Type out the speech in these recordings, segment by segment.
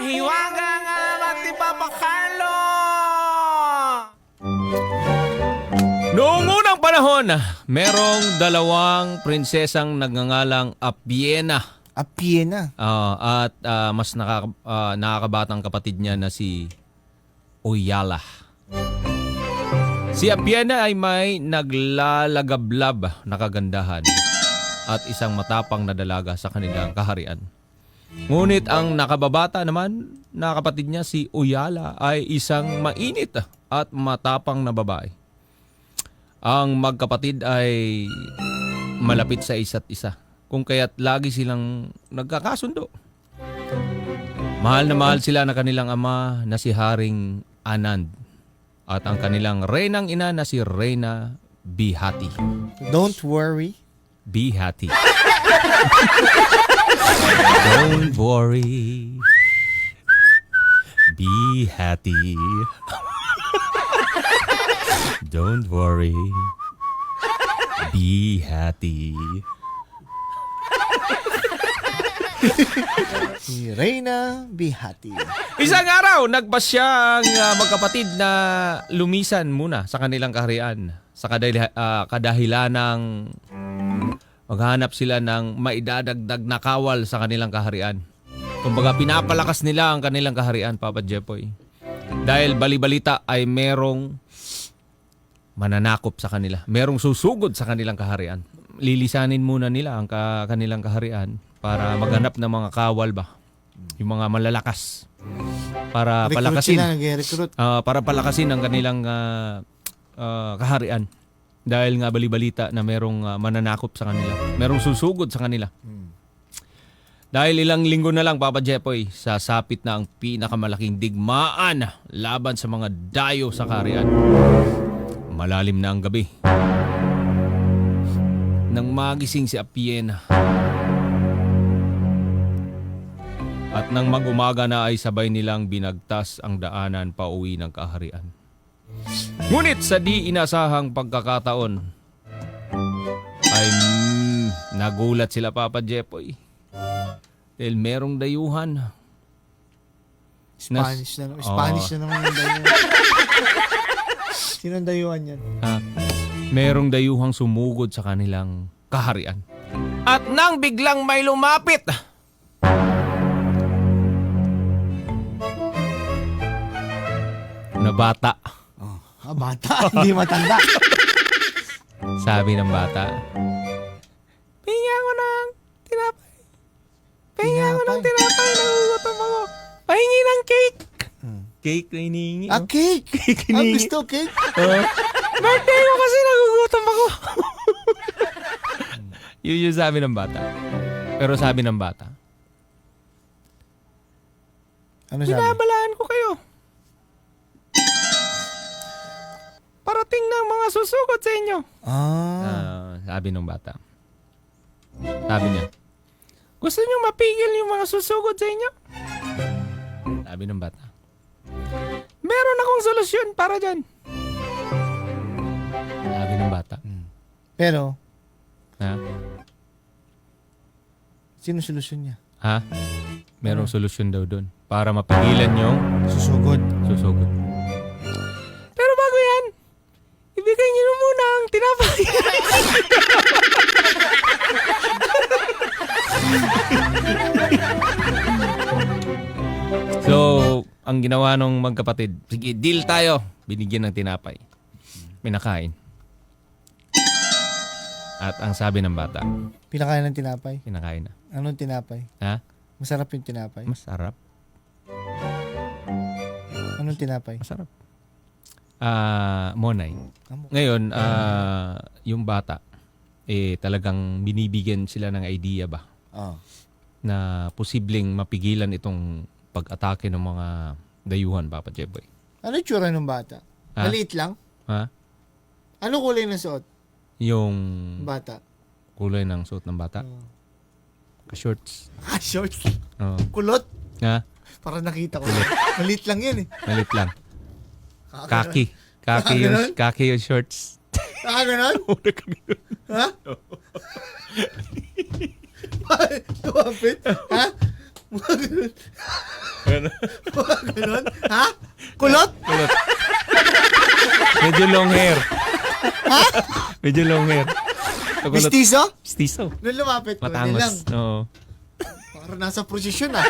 mahiwaga nga matipapakalo! Noong unang panahon, merong dalawang prinsesang nagngangalang Apiena. Apiena. Ah, at ah, mas nakaka- ah, nakakabatang kapatid niya na si Oyala. Si Apiena ay may naglalagablab na kagandahan at isang matapang na dalaga sa kanilang kaharian. Ngunit ang nakababata naman na kapatid niya si Oyala ay isang mainit at matapang na babae. Ang magkapatid ay malapit sa isa't isa. Kung kaya't lagi silang nagkakasundo. Mahal na mahal sila na kanilang ama na si Haring Anand at ang kanilang reynang ina na si Reyna Bihati. Don't worry. Bihati. Don't worry. Be happy. Don't worry. Be happy. Si Reyna Bihati. Isang araw, nagpasya ang ah, magkapatid na lumisan muna sa kanilang kaharian sa kadahil- ah, kadahilan ng maghanap sila ng maidadagdag na kawal sa kanilang kaharian. Kumbaga, pinapalakas nila ang kanilang kaharian, Papa Jepoy. Dahil balibalita ay merong mananakop sa kanila. Merong susugod sa kanilang kaharian. Lilisanin muna nila ang ka- kanilang kaharian para maghanap ng mga kawal ba. Yung mga malalakas. Para Recruit palakasin. sila, nag-recruit. Ah, para palakasin ang kanilang ah, ah, kaharian. Dahil nga balibalita na merong ah, mananakop sa kanila. Merong susugod sa kanila. Dahil ilang linggo na lang, Papa Jepoy, sasapit na ang pinakamalaking digmaan laban sa mga dayo sa kaharian. Malalim na ang gabi. Nang magising si Apiena. At nang mag-umaga na ay sabay nilang binagtas ang daanan pauwi ng kaharian. Ngunit sa di inasahang pagkakataon ay mm, nagulat sila Papa Jepoy. Dahil merong dayuhan. Spanish na, Spanish na naman yung dayuhan. Sino ang dayuhan yan? Ha? Merong dayuhang sumugod sa kanilang kaharian. At nang biglang may lumapit, na bata, Ah, bata. Hindi matanda. sabi ng bata. Cake. Cake na hinihingi. Ah, cake. Cake Ah, hinihingi. gusto cake. Oh. Birthday ko kasi nagugutom ako. Yun yung sabi ng bata. Pero sabi ng bata, Ano sabi? Binabalaan ko kayo. Parating na ang mga susugod sa inyo. Ah. Ah, sabi ng bata. Sabi niya, gusto niyo mapigil yung mga susugod sa inyo? Sabi ng bata. Meron akong solusyon para dyan. Sabi ng bata. Pero, Ha? sino solusyon niya? Ha? Merong solusyon daw doon para mapigilan yung Susugod. susugod. Pero bago yan, ibigay niyo na muna ang tinapay. ang ginawa nung magkapatid, sige, deal tayo. Binigyan ng tinapay. Pinakain. At ang sabi ng bata, Pinakain ng tinapay. pinakain na. Anong tinapay? Ha? Masarap yung tinapay. Masarap. Anong tinapay? Masarap. Ah, Monay. Amo. Ngayon, ah, yung bata, eh talagang binibigyan sila ng idea ba Ah. na posibleng mapigilan itong pag-atake ng mga dayuhan, Papa Jeboy. Ano tsura ng bata? Ha? Maliit lang? Ha? Ano kulay ng suot? Yung ng Bata. kulay ng suot ng bata. Oh. Ka-shorts. Ah, shorts. Oo. Kulot. Ha? Para nakita ko. Maliit lang yan eh. Malit lang. Ah, Kaki. Kaki Ah, yung, ganun? kaki yung shorts. Ah, ganon? ha? Tumapit? ha? Mga ganon. Ganon? Ha? Kulot? Kulot. Medyo long hair. Medyo long hair. Kulot. Mistiso? Stiso. Nung lumapit ko, yun lang. Matangos. Oo. Parang nasa prosesyon ah.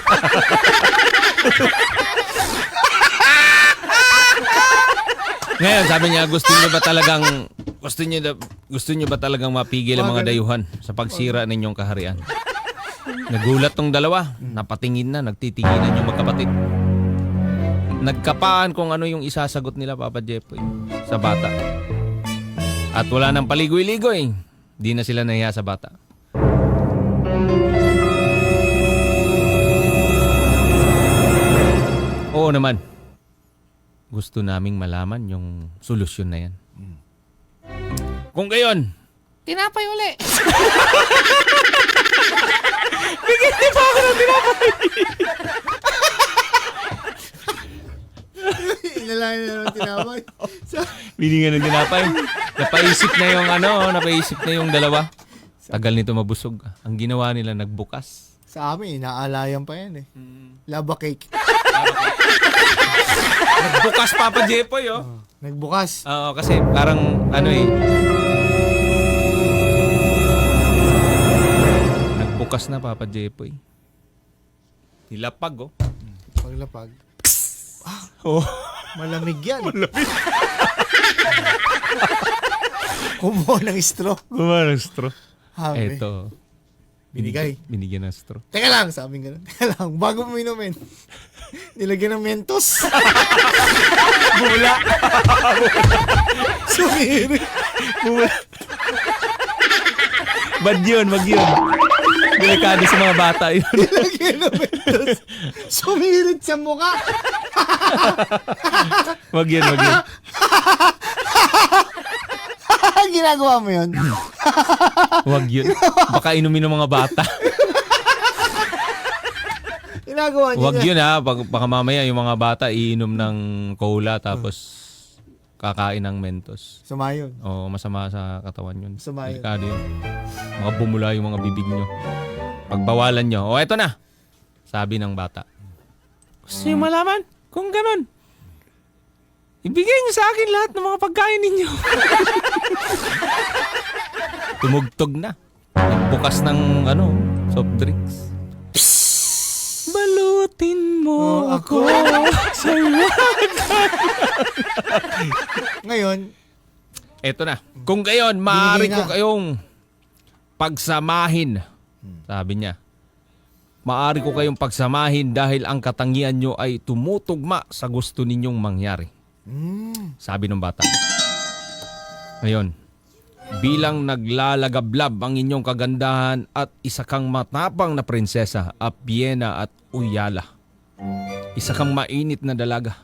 Ngayon, sabi niya, gusto niyo ba talagang gusto niyo da- gusto niyo ba talagang mapigil ang mga ganun. dayuhan sa pagsira ninyong kaharian? Nagulat tong dalawa, napatingin na, nagtitinginan yung magkapatid. Nagkapaan kung ano yung isasagot nila Papa Jepoy sa bata. At wala nang paligoy-ligoy. Di na sila nahiya sa bata. Oo naman. Gusto naming malaman yung solusyon na yan. Kung gayon, tinapay uli. Bigyan niyo pa ako ng tinapay. Inalayan na naman tinapay. Sa, Binigyan ng tinapay. Napaisip na yung ano, napaisip na yung dalawa. Tagal nito mabusog. Ang ginawa nila, nagbukas. sa amin, inaalayan pa yan eh. Lava cake. Nagbukas Papa Jepoy, oh. Nagbukas. Oo, kasi parang ano eh. Nagbukas na Papa Jepoy. Nilapag, oh. Paglapag. Oh. Malamig yan. Malamig. Kumuha ng straw. Gumawa ng straw. Habi. Eto. Binigay. Binigyan ng straw. Teka lang, sabi nga Teka lang, bago mo inumin. Nilagyan ng mentos. Bula! Sumiri. Bula! Bad yun, wag yun. Delikado sa mga bata yun. Mentos. Sumirit sa mukha. Wag yun, wag yun. Ginagawa mo yun. Wag yun. Baka inumin ng mga bata. Ginagawa niya Wag yun ha. Baka, baka mamaya yung mga bata iinom ng cola tapos kakain ng mentos. Sumayon. O masama sa katawan yun. Masama yun. Delikado yun. Mga bumula yung mga bibig nyo. Pagbawalan nyo. O eto na. Sabi ng bata. Gusto nyo malaman? Kung ganun. Ibigay nyo sa akin lahat ng mga pagkain ninyo. Tumugtog na. Bukas ng ano, soft drinks. Balutin mo Oh, ako sa Ngayon, Eto na. Kung gayon, maaari ko kayong pagsamahin. Sabi niya. Maaari ko kayong pagsamahin dahil ang katangian nyo ay tumutugma sa gusto ninyong mangyari. mm, Sabi ng bata. Ngayon, bilang naglalagablab ang inyong kagandahan at isa kang matapang na prinsesa, Apiena at Uyala. Isa kang mainit na dalaga.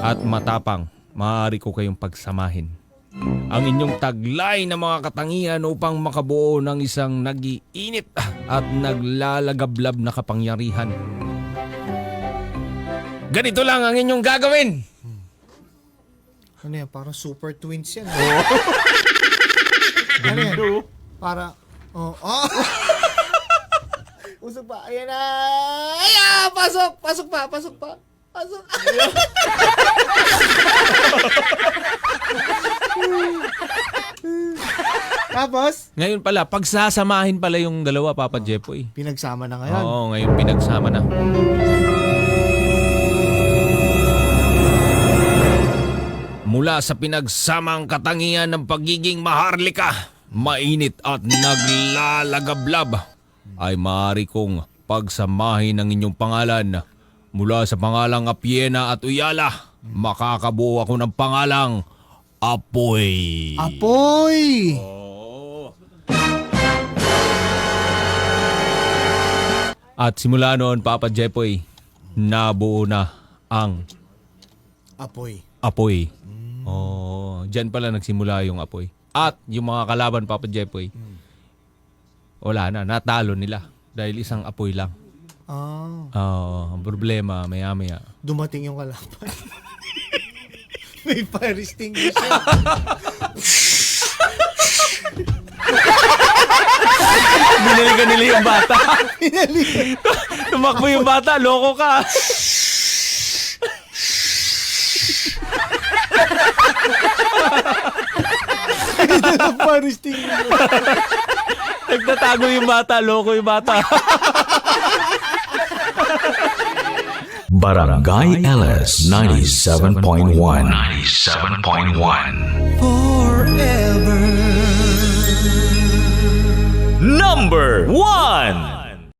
At matapang, maaari ko kayong pagsamahin. Ang inyong taglay na mga katangian upang makabuo ng isang nagiinit at naglalagablab na kapangyarihan. Ganito lang ang inyong gagawin! ano yan, parang super twins yan. ano yan? Para, oh, oh. Usok pa, ayan na. Ayan, pasok, pasok pa, pasok pa. Pasok. Tapos, Ngayon pala, pagsasamahin pala yung dalawa, Papa Jepoy. pinagsama na ngayon. Oo, ngayon pinagsama na. Mula sa pinagsamang katangian ng pagiging maharlika, mainit at naglalagablab, ay maaari kong pagsamahin ang inyong pangalan. Mula sa pangalang Apiena at Uyala, makakabuo ako ng pangalang Apoy. Apoy! At simula noon, Papa Jepoy, nabuo na ang Apoy. apoy. Oh, diyan pala nagsimula yung apoy. At yung mga kalaban, Papa Jepoy, wala na, natalo nila. Dahil isang apoy lang. Ah, Oh, ang problema, maya-maya. dumating yung kalaban. May fire extinguisher. Binalikan nila yung bata. Tumakbo yung bata, loko ka. Paris thing. Nagtatago yung bata, loko yung bata. Barangay LS 97.1 97.1 Number 1